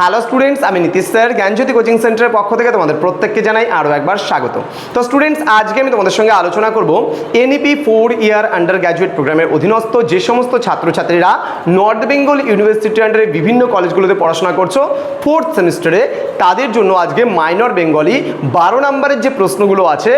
Hello students, আমি Nitish sir, জ্ঞানজ্যোতি coaching সেন্টারের পক্ষ থেকে তোমাদের প্রত্যেককে জানাই আরও একবার স্বাগত। তো স্টুডেন্টস, আজকে আমি তোমাদের সঙ্গে আলোচনা করব NEP four year undergraduate প্রোগ্রামের অধীনস্থ যে সমস্ত ছাত্রছাত্রীরা নর্থ বেঙ্গল ইউনিভার্সিটি আন্ডারে বিভিন্ন কলেজগুলোতে পড়াশোনা করছ ফোর্থ সেমিস্টারে তাদের জন্য আজকে মাইনর বেঙ্গলি বারো নম্বরের যে প্রশ্নগুলো আছে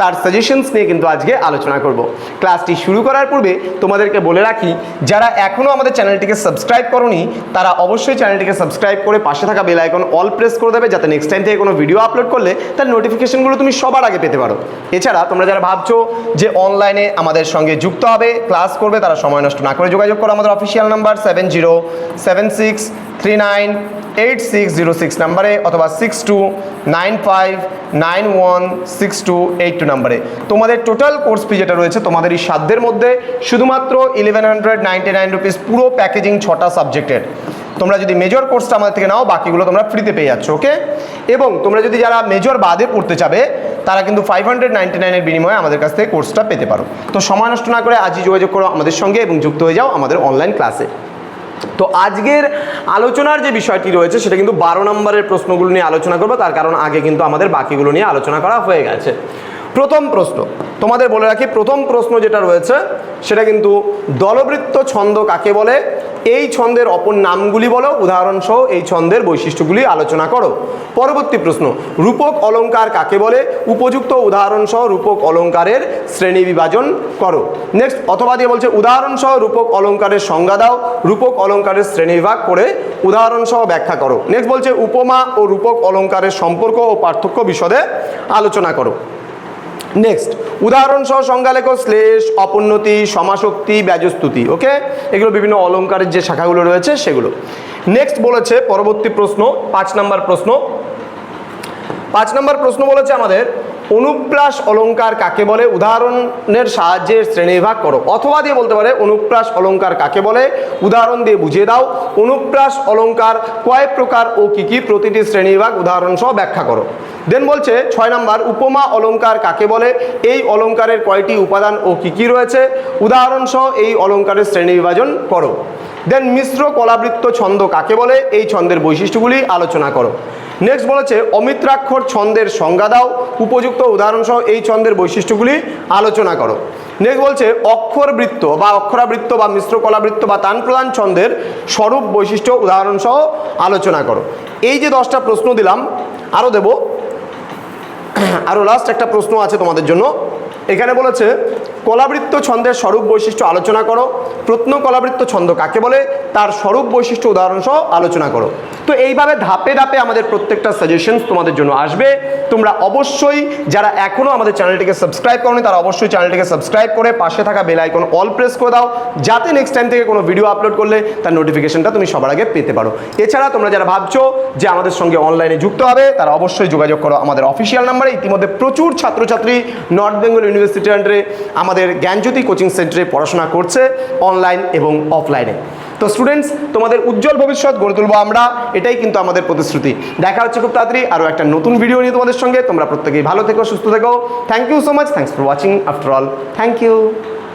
তার সাজেশনস নিয়ে কিন্তু আজকে আলোচনা করব। ক্লাসটি শুরু করার পূর্বে তোমাদেরকে বলে রাখি, যারা এখনও আমাদের চ্যানেলটিকে সাবস্ক্রাইব করনি, তারা অবশ্যই চ্যানেলটিকে সাবস্ক্রাইব করে পাশে থাকা বেল আইকন অল প্রেস করে দেবে, যাতে নেক্সট টাইম থেকে কোনো ভিডিও আপলোড করলে তার নোটিফিকেশনগুলো তুমি সবার আগে পেতে পারো। এছাড়া তোমরা যারা ভাবছ যে অনলাইনে আমাদের সঙ্গে যুক্ত হবে ক্লাস করবে, তারা সময় নষ্ট না করে যোগাযোগ করো আমাদের official number seven zero seven six three nine eight six zero six নাম্বারে অথবা six two nine five nine one six two eight two নাম্বারে। তোমাদের টোটাল কোর্স ফি যেটা রয়েছে তোমাদের এই সাধ্যের মধ্যে শুধুমাত্র eleven hundred ninety nine rupees পুরো প্যাকেজিং ছটা সাবজেক্টের তোমরা যদি মেজর কোর্সটা আমাদের থেকে নাও, বাকিগুলো তোমরা ফ্রিতে পেয়ে যাচ্ছ ওকে এবং তোমরা যদি যারা মেজর বাদে পড়তে চাবে, তারা কিন্তু ফাইভ হান্ড্রেড নাইনটি নাইনের বিনিময়ে আমাদের কাছ থেকে কোর্সটা পেতে পারো। তো সময় নষ্ট না করে আজই যোগাযোগ করো আমাদের সঙ্গে এবং যুক্ত হয়ে যাও আমাদের অনলাইন ক্লাসে তো আজকের আলোচনার যে বিষয়টি রয়েছে, সেটা কিন্তু বারো নম্বরের প্রশ্নগুলো নিয়ে আলোচনা করব। তার কারণ আগে কিন্তু আমাদের বাকিগুলো নিয়ে আলোচনা করা হয়ে গেছে। প্রথম প্রশ্ন, তোমাদের বলে রাখি, প্রথম প্রশ্ন যেটা রয়েছে, সেটা কিন্তু দলবৃত্ত ছন্দ কাকে বলে? এই ছন্দের অপর নামগুলি বলো, উদাহরণসহ এই ছন্দের বৈশিষ্ট্যগুলি আলোচনা করো। পরবর্তী প্রশ্ন, রূপক অলঙ্কার কাকে বলে? উপযুক্ত উদাহরণসহ রূপক অলংকারের শ্রেণি বিভাজন করো। নেক্সট অথবা দিয়ে বলছে, উদাহরণসহ রূপক অলংকারের সংজ্ঞা দাও, রূপক অলংকারের শ্রেণীবিভাগ করে উদাহরণসহ ব্যাখ্যা করো। নেক্সট বলছে, উপমা ও রূপক অলংকারের সম্পর্ক ও পার্থক্য বিশদে আলোচনা করো। নেক্সট উদাহরণসহ সংজ্ঞা লেখো শ্লেষ, অপোন্নতি সমাশক্তি ব্যাজস্তুতি ওকে এগুলো বিভিন্ন অলঙ্কারের যে শাখাগুলো রয়েছে, সেগুলো। নেক্সট বলেছে পরবর্তী প্রশ্ন, পাঁচ নাম্বার প্রশ্ন। পাঁচ নম্বর প্রশ্ন বলেছে আমাদের, অনুপ্রাস অলঙ্কার কাকে বলে? উদাহরণের সাহায্যে শ্রেণীবিভাগ করো। অথবা দিয়ে বলতে পারে, অনুপ্রাস অলঙ্কার কাকে বলে? উদাহরণ দিয়ে বুঝিয়ে দাও, অনুপ্রাস অলঙ্কার কয় প্রকার ও কি কি? প্রতিটি শ্রেণীবিভাগ উদাহরণ সহ ব্যাখ্যা করো। দেন বলছে, ছয় নম্বর, উপমা অলঙ্কার কাকে বলে? এই অলংকারের কয়টি উপাদান ও কি কি রয়েছে? উদাহরণ সহ এই অলংকারের শ্রেণি বিভাজন করো। দেন মিশ্র কলাবৃত্ত ছন্দ কাকে বলে? এই ছন্দের বৈশিষ্ট্যগুলি আলোচনা করো। নেক্সট বলেছে, অমিত্রাক্ষর ছন্দের সংজ্ঞা দাও। উপযুক্ত উদাহরণসহ এই ছন্দের বৈশিষ্ট্যগুলি আলোচনা করো। নেক্সট বলছে অক্ষর বৃত্ত বা অক্ষরাবৃত্ত বা মিশ্র কলাবৃত্ত বা তান প্রধান ছন্দের স্বরূপ বৈশিষ্ট্য উদাহরণসহ আলোচনা করো। এই যে দশটা প্রশ্ন দিলাম আরও দেব। আরও লাস্ট একটা প্রশ্ন আছে তোমাদের জন্য। এখানে বলেছে, কলাবৃত্ত ছন্দের স্বরূপ বৈশিষ্ট্য আলোচনা করো। প্রত্ন কলাবৃত্ত ছন্দ কাকে বলে? তার স্বরূপ বৈশিষ্ট্য উদাহরণ সহ আলোচনা করো। তো এইভাবে ধাপে ধাপে আমাদের প্রত্যেকটা সাজেশনস তোমাদের জন্য আসবে। তোমরা অবশ্যই যারা এখনও আমাদের চ্যানেলটিকে সাবস্ক্রাইব করনি, তারা অবশ্যই চ্যানেলটিকে সাবস্ক্রাইব করে পাশে থাকা বেল আইকন অল প্রেস করে দাও, যাতে নেক্সট টাইম থেকে কোনো ভিডিও আপলোড করলে তার নোটিফিকেশনটা তুমি সবার আগে পেতে পারো। এছাড়া তোমরা যারা ভাবছ যে আমাদের সঙ্গে অনলাইনে যুক্ত হবে, তারা অবশ্যই যোগাযোগ করো আমাদের অফিসিয়াল নাম্বারে ইতিমধ্যে প্রচুর ছাত্রছাত্রী নর্থ বেঙ্গল ইউনিভার্সিটি আন্ডারে আমাদের জ্ঞানজ্যোতি কোচিং সেন্টারে পড়াশোনা করছে অনলাইন এবং অফলাইনে তো স্টুডেন্টস তোমাদের উজ্জ্বল ভবিষ্যৎ গড়ে তুলবো আমরা, এটাই কিন্তু আমাদের প্রতিশ্রুতি। দেখা হচ্ছে খুব তাড়াতাড়ি আরও একটা নতুন ভিডিও নিয়ে তোমাদের সঙ্গে। তোমরা প্রত্যেকেই ভালো থেকো, সুস্থ থেকো। Thank you so much thanks for watching after all thank you